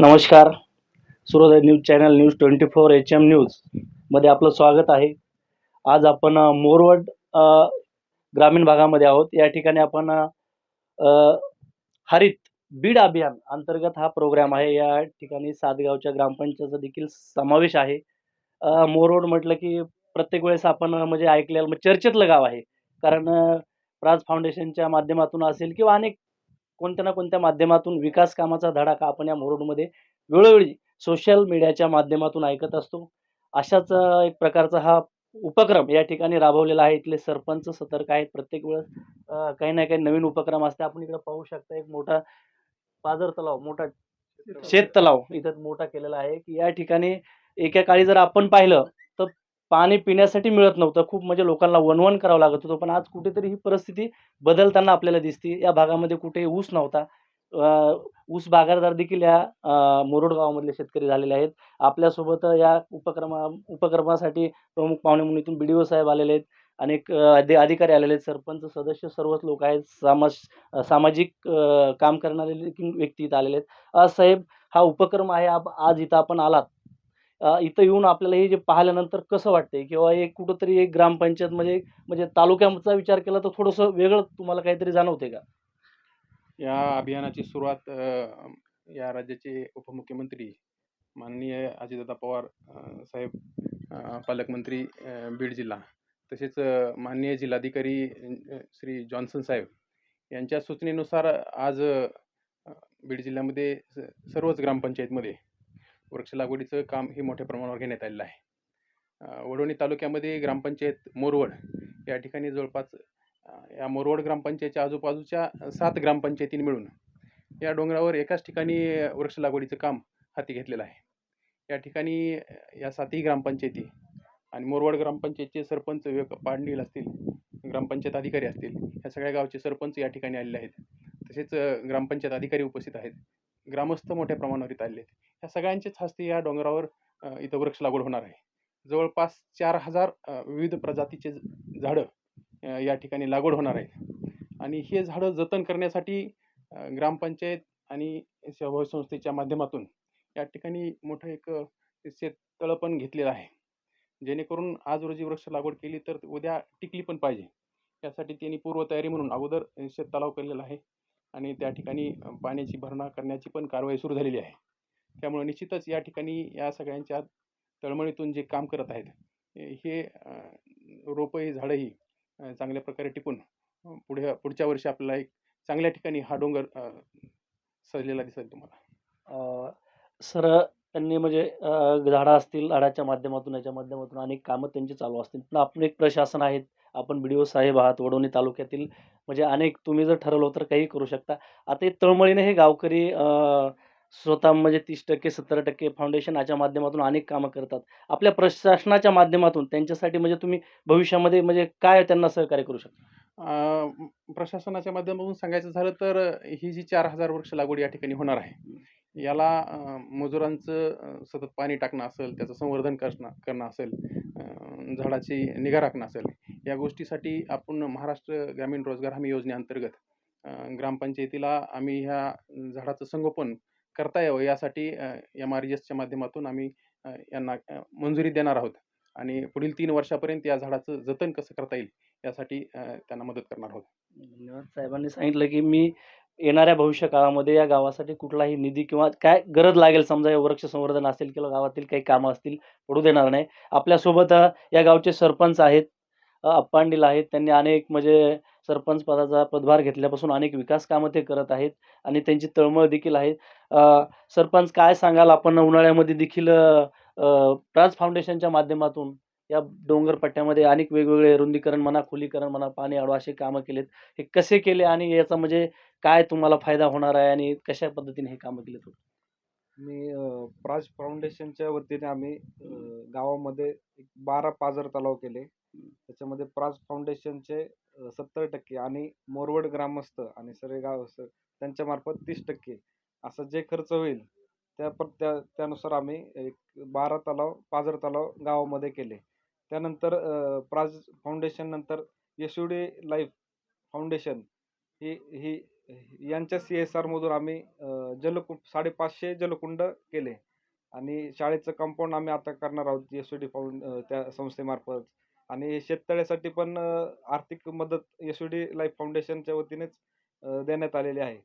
नमस्कार. Suryoday news channel news twenty four H M न्यूजमध्ये आपलं स्वागत आहे. आज आपण मोरवड ग्रामीण भागामध्ये आहोत. या ठिकाणी आपण हरित बीड अभियान अंतर्गत हा प्रोग्राम आहे. या ठिकाणी सातगावच्या ग्रामपंचायतचा देखील समावेश आहे. मोरवड म्हटलं की प्रत्येक वेळेस आपण म्हणजे ऐकलेलं म्हणजे चर्चेतलं गाव आहे. कारण प्राज फाउंडेशनच्या माध्यमातून असेल किंवा अनेक कोणत्या ना कोणत्या माध्यमातून विकास कामाचा धडाका आपण या मोरोडमध्ये वेळोवेळी सोशल मीडियाच्या माध्यमातून ऐकत असतो? अशाच एक प्रकारचा हा उपक्रम या ठिकाणी राबवलेला आहे. इथले सरपंच सतर्क आहेत. प्रत्येक वेळेस काही ना काही नवीन उपक्रम असते आपण इकडे पाहू शकता एक मोठा पाझर तलाव मोठा शेत तलाव इथं मोठा केलेला आहे. की या ठिकाणी एका काळी जर आपण पाहिलं पाणी पिण्यासाठी मिळत नव्हतं. खूप म्हणजे लोकांना वणवण करावं लागत होतं. पण आज कुठेतरी ही परिस्थिती बदलताना आपल्याला दिसते. या भागामध्ये कुठे ऊस नव्हता. ऊस बागायतदार देखील या मुरुड गावामधले शेतकरी झालेले आहेत. आपल्यासोबत या उपक्रमा उपक्रमासाठी प्रमुख पाहुणे म्हणून इथून बी डी ओ साहेब आलेले आहेत. अनेक अधि अधिकारी आलेले आहेत. सरपंच सदस्य सर्वच लोक आहेत. समाज सामाजिक काम करणारे व्यक्ती इथं आलेले आहेत. साहेब हा उपक्रम आहे. आप आज इथं आपण आलात. इथं येऊन आपल्याला हे जे पाहिल्यानंतर कसं वाटते किंवा एक कुठंतरी एक ग्रामपंचायत म्हणजे म्हणजे तालुक्याचा विचार केला तर थोडंसं वेगळं तुम्हाला काहीतरी जाणवते का? या अभियानाची सुरुवात या राज्याचे उपमुख्यमंत्री माननीय अजितदादा पवार साहेब पालकमंत्री बीड जिल्हा तसेच माननीय जिल्हाधिकारी श्री जॉन्सन साहेब यांच्या सूचनेनुसार आज बीड जिल्ह्यामध्ये स- सर्वच ग्रामपंचायतमध्ये वृक्ष लागवडीचं काम हे मोठ्या प्रमाणावर घेण्यात आलेलं आहे. वडोणी वडवणी तालुक्यामध्ये ग्रामपंचायत मोरवड या ठिकाणी जवळपास या मोरवड ग्रामपंचायतच्या आजूबाजूच्या सात ग्रामपंचायतीने मिळून या डोंगरावर एकाच ठिकाणी वृक्ष लागवडीचं काम हाती घेतलेलं आहे. या ठिकाणी या सातही ग्रामपंचायती आणि मोरवड ग्रामपंचायतचे सरपंच विवेक पाडणील असतील ग्रामपंचायत अधिकारी असतील या सगळ्या गावचे सरपंच या ठिकाणी आलेले आहेत. तसेच ग्रामपंचायत अधिकारी उपस्थित आहेत. ग्रामस्थ मोठ्या प्रमाणावर इथं आलेले आहेत. ह्या सगळ्यांचेच हस्ते या डोंगरावर इथं वृक्ष लागवड होणार आहे. जवळपास चार हजार विविध प्रजातीचे झाडं या ठिकाणी लागवड होणार आहे. आणि हे झाडं जतन करण्यासाठी ग्रामपंचायत आणि सेवा संस्थेच्या माध्यमातून या ठिकाणी मोठं एक शेततळं पण घेतलेलं आहे. जेणेकरून आज रोजी वृक्ष लागवड केली तर उद्या टिकली पण पाहिजे. यासाठी त्यांनी पूर्वतयारी म्हणून अगोदर शेततलाव केलेला आहे. आणि त्या ठिकाणी पाण्याची भरणा करण्याची पण कारवाई सुरू झालेली आहे. त्यामुळे निश्चितच या ठिकाणी या सगळ्यांच्या तळमळीतून जे काम करत आहेत हे- रोपंही रोपं ही झाडंही चांगल्या प्रकारे टिकून पुढे पुढच्या वर्षी आपल्याला एक चांगल्या ठिकाणी हा डोंगर सजलेला दिसेल तुम्हाला. सर त्यांनी म्हणजे झाडं असतील झाडाच्या माध्यमातून याच्या माध्यमातून अनेक कामं त्यांची चालू असतील. पण आपण एक प्रशासन आहेत आपण बी डी ओ साहेब आहात वडवणी तालुक्यातील. म्हणजे अनेक तुम्ही जर ठरवलं तर काही करू शकता. आता हे तळमळीने हे गावकरी स्वतः म्हणजे तीस टक्के सत्तर टक्के फाउंडेशन याच्या माध्यमातून अनेक कामं करतात. आपल्या प्रशासनाच्या माध्यमातून त्यांच्यासाठी म्हणजे तुम्ही भविष्यामध्ये म्हणजे काय त्यांना सहकार्य करू शकता? प्रशासनाच्या माध्यमातून सांगायचं झालं तर ही जी चार हजार वृक्ष लागवड या ठिकाणी होणार आहे याला मजुरांचं सतत पाणी टाकणं असेल त्याचं संवर्धन करणं करणं असेल झाडाची निगा राखणं असेल या गोष्टीसाठी आपण महाराष्ट्र ग्रामीण रोजगार हमी योजनेअंतर्गत ग्रामपंचायतीला आम्ही ह्या झाडाचं संगोपन करता यावं यासाठी एम आर एसच्या माध्यमातून आम्ही यांना मंजुरी देणार आहोत. आणि पुढील तीन वर्षापर्यंत या झाडाचं जतन कसं करता येईल यासाठी त्यांना मदत करणार आहोत. धन्यवाद. साहेबांनी सांगितलं की मी येणाऱ्या भविष्य काळामध्ये या गावासाठी कुठलाही निधी किंवा काय गरज लागेल समजा वृक्ष संवर्धन असेल किंवा गावातील काही कामं असतील पडू देणार नाही. आपल्यासोबत या गावचे सरपंच आहेत अप्पांडील आहेत. त्यांनी अनेक म्हणजे सरपंच पदाचा पदभार घेतल्यापासून अनेक विकास कामं ते करत आहेत आणि त्यांची तळमळ देखील आहे. सरपंच काय सांगाल? आपण उन्हाळ्यामध्ये देखील प्राज फाउंडेशनच्या माध्यमातून या डोंगर पट्ट्यामध्ये अनेक वेगवेगळे रुंदीकरण म्हणा खुलीकरण म्हणा पाणी अडवा असे कामं केलेत. हे कसे केले आणि याचा म्हणजे काय तुम्हाला फायदा होणार आहे आणि कशा पद्धतीने हे कामं केले मी प्राज फाउंडेशनच्या वतीने आम्ही गावामध्ये एक बारा पाझर तलाव केले. त्याच्यामध्ये प्राज फाउंडेशनचे सत्तर टक्के आणि मोरवड ग्रामस्थ आणि सर्व गाव स- तीस टक्के असं जे खर्च होईल त्या प त्या त्यानुसार आम्ही एक बारा तलाव पाझर तलाव गावामध्ये केले. त्यानंतर प्राज फाउंडेशन नंतर यशोडी लाईफ फाउंडेशन ही ही यांच्या सी एस आरमधून आम्ही अ, जलकु साडेपाचशे जलकुंड केले आणि शाळेचं कंपाऊंड आम्ही आता करणार आहोत यशुडी ओ डी फाउंड त्या संस्थेमार्फत. आणि शेततळ्यासाठी पण आर्थिक मदत एस डी लाईफ फाउंडेशनच्या वतीनेच देण्यात आलेली आहे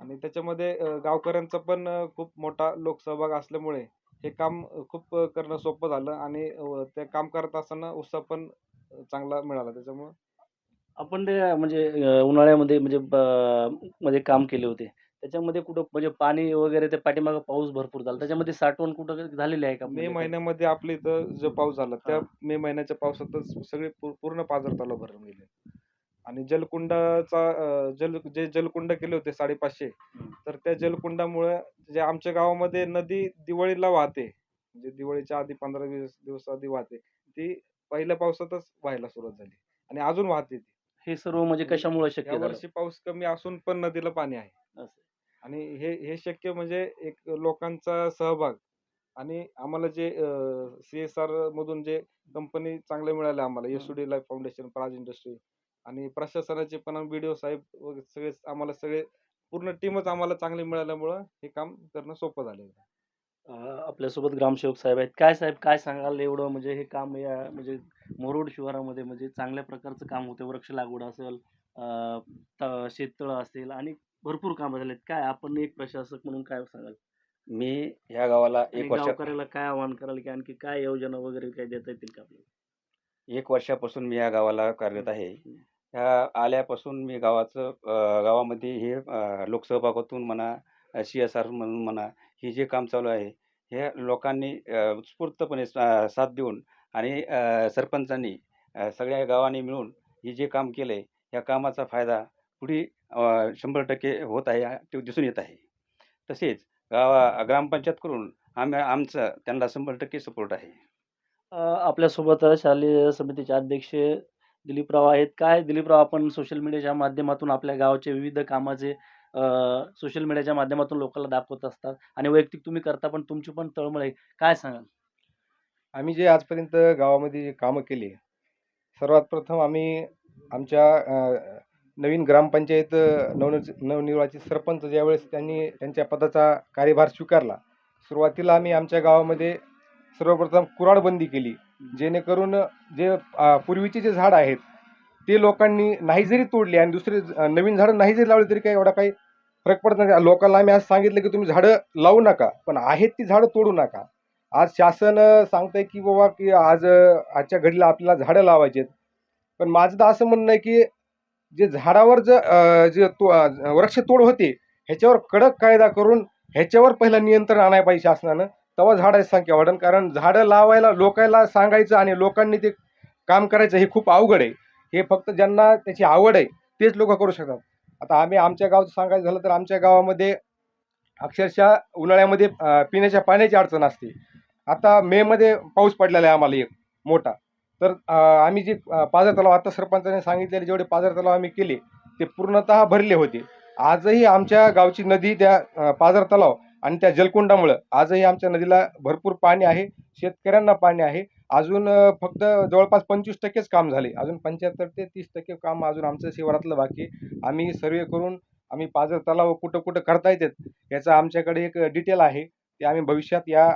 आणि त्याच्यामध्ये गावकऱ्यांचा पण खूप मोठा लोकसहभाग असल्यामुळे हे काम खूप करणं सोपं झालं आणि ते काम करत असताना उत्साह पण चांगला मिळाला त्याच्यामुळं आपण ते म्हणजे उन्हाळ्यामध्ये म्हणजे ब मध्ये काम केले होते. त्याच्यामध्ये कुठं म्हणजे पाणी वगैरे ते पाठीमागे पाऊस भरपूर झाला. त्याच्यामध्ये साठवण कुठं झालेली आहे का? मे म्हणजे? महिन्यामध्ये आपल्या इथं जो पाऊस झाला त्या हां. मे महिन्याच्या पावसातच सगळे पू- पूर्ण पाझर तलाव भरून गेले आणि जलकुंडाचा अं, जल जे जलकुंड केले होते साडेपाचशे हं. तर त्या जलकुंडामुळे जे आमच्या गावामध्ये नदी दिवाळीला वाहते म्हणजे दिवाळीच्या आधी पंधरा वीस दिवस आधी वाहते ती पहिल्या पावसातच व्हायला सुरुवात झाली आणि अजून वाहते ती हे सर्व म्हणजे कशामुळे शक्य झालं? वर्षी पाऊस कमी असून पण नदीला पाणी आहे असं. आणि हे हे शक्य म्हणजे एक लोकांचा सहभाग आणि आम्हाला जे सी एस आर मधून जे कंपनी चांगले मिळाले आम्हाला. S D life foundation Praj industry आणि प्रशासनाचे पण बीडीओ साहेब वगैरे सगळे आम्हाला सगळे पूर्ण टीमच आम्हाला चांगली मिळाल्यामुळं हे काम करणं सोपं झालेलं आहे आपल्यासोबत ग्रामसेवक साहेब आहेत. काय साहेब काय सांगाल एवढं म्हणजे हे काम या म्हणजे मुरुड शिवारामध्ये म्हणजे चांगल्या प्रकारचं काम होतं. वृक्ष लागवड असेल, शेततळं असेल आणि भरपूर कामं झालेत. काय आपण एक प्रशासक म्हणून काय सांगाल? मी ह्या गावाला आणि एक वर्षा गावकऱ्याला काय आवाहन कराल की आणखी काय योजना वगैरे काय देता येतील का आपल्याला? एक वर्षापासून मी या गावाला कार्यरत आहे. ह्या आल्यापासून मी गावाचं अ, गावामध्ये हे अ, लोकसहभागातून म्हणा, सी-एस-आर म्हणून म्हणा, हे जे काम चालू आहे, हे लोकांनी अ, उत्स्फूर्तपणे सा साथ देऊन आणि अ, सरपंचांनी अ, सगळ्या गावांनी मिळून हे जे काम केलंय, या कामाचा फायदा पुढे अ, 100% होत आहे, तो दिसून येत आहे. तसेच गावा ग्रामपंचायतकडून आम्ही आमचं त्यांना 100% सपोर्ट आहे. अ, आपल्यासोबत शालेय समितीचे अध्यक्ष दिलीपराव आहेत. काय दिलीपराव आपण सोशल मीडियाच्या माध्यमातून आपल्या गावाचे विविध कामाचे अ, सोशल मीडियाच्या माध्यमातून लोकांना दाखवत असतात आणि वैयक्तिक तुम्ही करता पण तुमची पण तळमळ आहे. काय सांगाल? आम्ही जे आजपर्यंत गावामध्ये जे कामं केली, सर्वात प्रथम आम्ही आमच्या नवीन ग्रामपंचायत अ, नवनिर्च नवनिर्वाचित सरपंच ज्यावेळेस त्यांनी त्यांच्या पदाचा कार्यभार स्वीकारला, सुरुवातीला आम्ही आमच्या गावामध्ये सर्वप्रथम कुऱ्हाडबंदी केली. जेणेकरून जे पूर्वीचे जे झाड आहेत, ते लोकांनी नाही जरी तोडले आणि दुसरे नवीन झाडं नाही जरी लावली तरी काही एवढा काही फरक पडत नाही. लोकांना आम्ही आज सांगितलं की तुम्ही झाडं लावू नका, पण आहेत ती झाडं तोडू नका. आज शासन सांगतंय की बाबा की आज आजच्या घडीला आपल्याला झाडं लावायची आहेत. पण माझं तर असं म्हणणं आहे की जे झाडावर ज जे तो वृक्षतोड होते, ह्याच्यावर कडक कायदा करून ह्याच्यावर पहिलं नियंत्रण आणायला पाहिजे शासनानं. तेव्हा झाडाची संख्या वाढेल. कारण झाडं लावायला लोकायला सांगायचं आणि लोकांनी ते काम करायचं हे खूप अवघड आहे. हे फक्त ज्यांना त्याची आवड आहे, तेच लोक करू शकतात. आता आम्ही आमच्या गावचं सांगायचं झालं तर आमच्या गावामध्ये अक्षरशः उन्हाळ्यामध्ये पिण्याच्या पाण्याची अडचण असते. आता मेमध्ये पाऊस पडलेला आहे आम्हाला एक मोठा. तर आम्ही जे पाझर तलाव आता सरपंचाने सांगितलेले जेवढे पाझर तलाव आम्ही केले, ते पूर्णतः भरले होते. आजही आमच्या गावची नदी त्या पाझर तलाव आणि त्या जलकुंडामुळं आजही आमच्या नदीला भरपूर पाणी आहे. शेतकऱ्यांना पाणी आहे. अजून फक्त जवळपास पंचवीस टक्केच काम झाले. अजून 75 ते 30% काम अजून आमचं शिवारातलं बाकी आम्ही सर्वे करून आम्ही पाझर तलाव कुठं-कुठं करता येतात, याचा आमच्याकडे एक डिटेल आहे. ते आम्ही भविष्यात या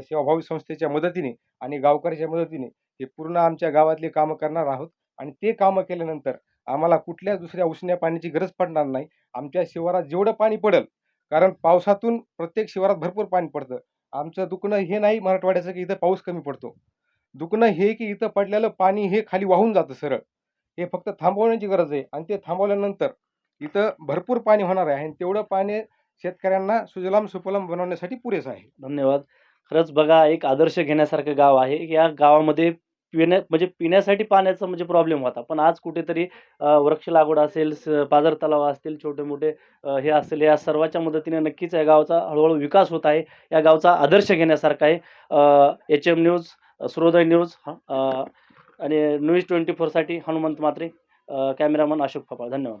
सेवाभावी संस्थेच्या मदतीने आणि गावकऱ्याच्या मदतीने हे पूर्ण आमच्या गावातले कामं करणार आहोत आणि ते कामं केल्यानंतर आम्हाला कुठल्याच दुसऱ्या उसण्या पाण्याची गरज पडणार नाही. आमच्या शिवारात जेवढं पाणी पडेल, कारण पावसातून प्रत्येक शिवारात भरपूर पाणी पडतं. आमचं दुखणं हे नाही मराठवाड्याचं की इथं पाऊस कमी पडतो. दुखणं हे की इथं पडलेलं पाणी हे खाली वाहून जातं सरळ. हे फक्त थांबवण्याची गरज आहे आणि ते थांबवल्यानंतर इथं भरपूर पाणी होणार आहे आणि तेवढं पाणी शेतकऱ्यांना सुजलाम सुफलाम बनवण्यासाठी पुरेसं आहे. धन्यवाद. खरंच बघा एक आदर्श घेण्यासारखं गाव आहे. या गावामध्ये पिण्या म्हणजे पिण्यासाठी पाण्याचा म्हणजे प्रॉब्लेम होता. पण आज कुठेतरी वृक्ष लागवड असेल, स पाझर तलाव असतील, छोटे-मोठे अ, हे असेल, या सर्वांच्या मदतीने नक्कीच या गावाचा हळू विकास होत आहे. या गावचा आदर्श घेण्यासारखा आहे. अ, H M news, Suryoday news हं, आणि न्यूज 24साठी हनुमंत म्हात्रे, अ, कॅमेरामन अशोक फपाळ. धन्यवाद.